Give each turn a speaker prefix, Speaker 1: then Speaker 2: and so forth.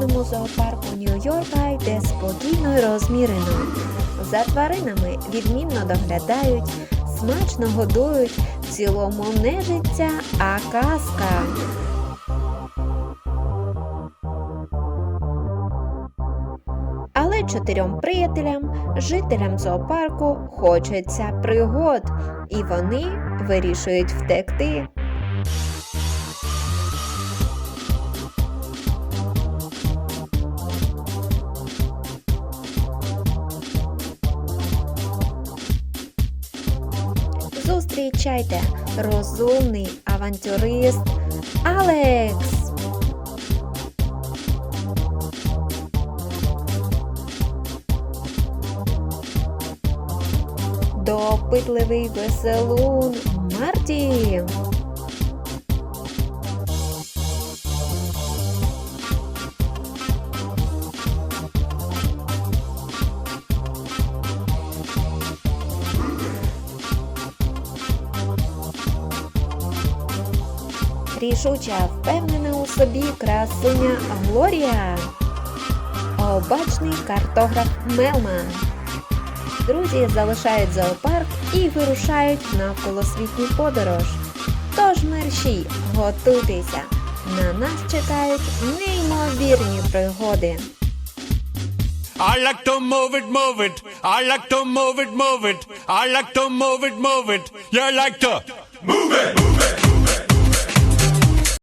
Speaker 1: центральному зоопарку Нью-Йорка йде спокійно й розмірено. За тваринами відмінно доглядають, смачно годують, в цілому не життя, а казка. Але чотирьом приятелям, жителям зоопарку, хочеться пригод, і вони вирішують втекти. Зустрічайте розумний авантюрист Алекс. Допитливий веселун Марті. Рішуча впевнена у собі красуня Глорія. Обачний картограф Мелман. Друзі залишають зоопарк і вирушають в навколосвітню подорож. Тож мерщій, готуйтеся! На нас чекають неймовірні пригоди.
Speaker 2: I like to move it, move it. I like to move it, move it. I like to move it, move it. You like to move it, move it.